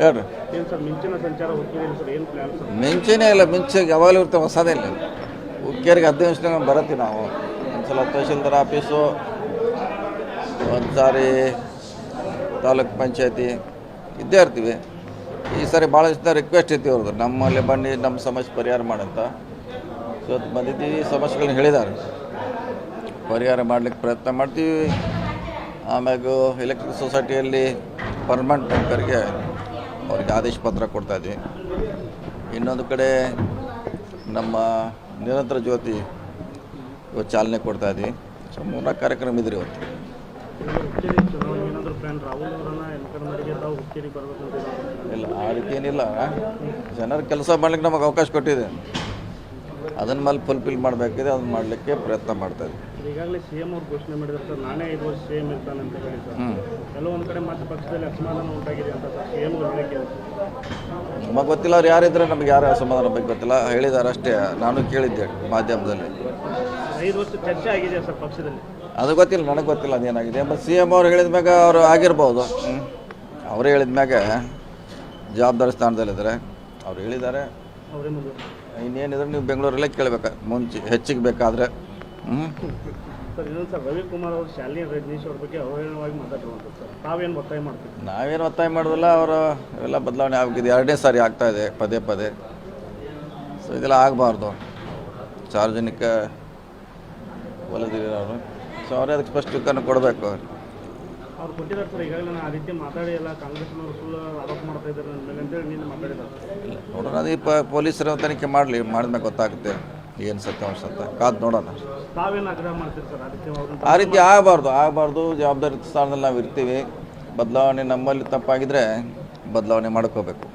ಹೇಳ್ರಿ ಮಿಂಚಿನೇ ಇಲ್ಲ ಮಿಂಚೆ ಯಾವಾಗಲೂ ಇರ್ತವೆ ಹೊಸದೇ ಇಲ್ಲ. ಉಕ್ಕೇರಿಗೆ ಹದಿನೈದು ನಿಮಿಷದಾಗ ಬರತ್ತೀವಿ ನಾವು. ಒಂದ್ಸಲ ತಹಶೀಲ್ದಾರ್ ಆಫೀಸು ಒಂದು ಸಾರಿ ತಾಲೂಕ್ ಪಂಚಾಯತಿ ಇದ್ದೇ ಇರ್ತೀವಿ. ಈ ಸಾರಿ ಭಾಳ ಇಷ್ಟ ರಿಕ್ವೆಸ್ಟ್ ಇತ್ತು ಅವ್ರದ್ದು ನಮ್ಮಲ್ಲಿ ಬನ್ನಿ ನಮ್ಮ ಸಮಸ್ಯೆ ಪರಿಹಾರ ಮಾಡಂತ. ಇವತ್ತು ಬಂದಿದ್ದೀವಿ ಸಮಸ್ಯೆಗಳನ್ನ ಹೇಳಿದ್ದಾರೆ. ಪರಿಹಾರ ಮಾಡಲಿಕ್ಕೆ ಪ್ರಯತ್ನ ಮಾಡ್ತೀವಿ. ಆಮ್ಯಾಗ ಎಲೆಕ್ಟ್ರಿಕ್ ಸೊಸೈಟಿಯಲ್ಲಿ ಪರ್ಮನೆಂಟ್ ವರ್ಕರ್ಗೆ ಅವ್ರಿಗೆ ಆದೇಶ ಪತ್ರ ಕೊಡ್ತಾ ಇದ್ದೀವಿ ಇನ್ನೊಂದು ಕಡೆ ನಮ್ಮ ನಿರಂತರ ಜ್ಯೋತಿ ಇವತ್ತು ಚಾಲನೆ ಕೊಡ್ತಾ ಇದ್ದೀವಿ ಸೊ, ಮೂರ್ನಾಲ್ಕು ಕಾರ್ಯಕ್ರಮ ಇದ್ರಿ ಇವತ್ತು. ಇಲ್ಲ ಆ ರೀತಿ ಏನಿಲ್ಲ ಜನರ ಕೆಲಸ ಮಾಡ್ಲಿಕ್ಕೆ ನಮಗೆ ಅವಕಾಶ ಕೊಟ್ಟಿದೆ. ಅದನ್ನ ಮೇಲೆ ಫುಲ್ಫಿಲ್ ಮಾಡಬೇಕಿದೆ ಅದನ್ನ ಮಾಡಲಿಕ್ಕೆ ಪ್ರಯತ್ನ ಮಾಡ್ತಾ ಇದ್ವಿ. ಇದು ಈಗಾಗಲೇ ಸಿ ಎಂ ಅವ್ರು ಘೋಷಣೆ ಮಾಡಿದ್ರು ಸರ್ ನಾನೇ ಐದು ವರ್ಷ ಸಿ ಎಂ ಇರ್ತಾನೆ ಅಂತ ಹೇಳಿ ಸರ್. ಕೆಲವೊಂದು ಕಡೆ ಮತ್ತೆ ಪಕ್ಷದಲ್ಲಿ ಅಸಮಾಧಾನ ಉಂಟಾಗಿದೆ ಅಂತ ಸರ್ ಸಿ ಎಂ ಹೇಳಿಕೆ ನಮಗೆ ಗೊತ್ತಿಲ್ಲ ಅವ್ರು ಯಾರಿದ್ರೆ ನಮಗೆ ಯಾರು ಅಸಮಾಧಾನ ಬಗ್ಗೆ ಗೊತ್ತಿಲ್ಲ. ಹೇಳಿದ್ದಾರೆ ಅಷ್ಟೇ ನಾನು ಕೇಳಿದ್ದೆ ಮಾಧ್ಯಮದಲ್ಲಿ. ಐದು ವರ್ಷ ಚರ್ಚೆ ಆಗಿದೆ ಸರ್ ಪಕ್ಷದಲ್ಲಿ. ಅದು ಗೊತ್ತಿಲ್ಲ ನನಗೆ ಗೊತ್ತಿಲ್ಲ ಅದೇನಾಗಿದೆ ಮತ್ತು ಸಿ ಎಂ ಅವ್ರು ಹೇಳಿದ ಮ್ಯಾಗ ಅವರು ಆಗಿರ್ಬೋದು. ಅವರೇ ಹೇಳಿದ ಮ್ಯಾಗ ಜವಾಬ್ದಾರಿ ಸ್ಥಾನದಲ್ಲಿದ್ದಾರೆ. ಅವ್ರು ಹೇಳಿದ್ದಾರೆ ಅವರೇ ಮುಂದೆ ಇನ್ನೇನಿದ್ರೆ ನೀವು ಬೆಂಗಳೂರಲ್ಲೇ ಕೇಳಬೇಕು. ಮುಂಚೆ ಹೆಚ್ಚಿಗೆ ಬೇಕಾದರೆ. ಹ್ಞೂ ಸರ್ ಇನ್ನೊಂದು ಸರ್ ರವಿಕುಮಾರ್ ಅವರು ಶಾಲಿನಿ ರಜನೀಶ್ ಅವ್ರ ಬಗ್ಗೆ ಅವಹೇಳನವಾಗಿ ಮಾತಾಡಿರುವಂಥದ್ದು ಸರ್. ತಾವೇನು ಒತ್ತಾಯ ಮಾಡ್ತೀವಿ? ನಾವೇನು ಒತ್ತಾಯ ಮಾಡೋದಿಲ್ಲ ಅವರು ಎಲ್ಲ ಬದಲಾವಣೆ ಆಗಿದೆ ಎರಡನೇ ಸಾರಿ ಆಗ್ತಾ ಇದೆ ಪದೇ ಪದೇ. ಸೊ ಇದೆಲ್ಲ ಆಗಬಾರ್ದು. ಸಾರ್ವಜನಿಕ ವಲಯದಲ್ಲಿರೋರು. ಸೊ ಅವರೇ ಅದಕ್ಕೆ ಸ್ಪಷ್ಟೀಕರಣ ಕೊಡಬೇಕು. ಅವ್ರು ಕೊಟ್ಟಿದ್ದಾರೆ ಸರ್ ಈಗಾಗಲೇ ನಾನು ಆ ರೀತಿ ಮಾತಾಡಿ ಎಲ್ಲ ಕಾಂಗ್ರೆಸ್ನವರು ಸುಳ್ಳು ಆರೋಪ ಮಾಡ್ತಾ ಇದ್ದಾರೆ ನನ್ನ ಮೇಲೆ ಅಂತೇಳಿ ನಿನ್ನೆ ಮಾತಾಡಿದ್ದಾರೆ ನೋಡೋಣ ಅದೇ ಪೊಲೀಸರ ಪ ಪೊಲೀಸರು ತನಿಖೆ ಮಾಡಲಿ ಮಾಡಿದ್ಮೇಲೆ ಗೊತ್ತಾಗುತ್ತೆ ಏನು ಸತ್ಯಾಂಶ ಅಂತ ಕಾದು ನೋಡೋಣ. ತಾವೇನು ಆಗ್ರಹ ಮಾಡ್ತೀರಿ ಸರ್ ಅದಕ್ಕೆ ಅವ್ರನ್ನ ಆ ರೀತಿ ಆಗಬಾರ್ದು ಆಗಬಾರ್ದು ಜವಾಬ್ದಾರಿ ಸ್ಥಾನದಲ್ಲಿ ನಾವು ಇರ್ತೀವಿ. ಬದಲಾವಣೆ ನಮ್ಮಲ್ಲಿ ತಪ್ಪಾಗಿದ್ರೆ ಬದಲಾವಣೆ ಮಾಡ್ಕೋಬೇಕು.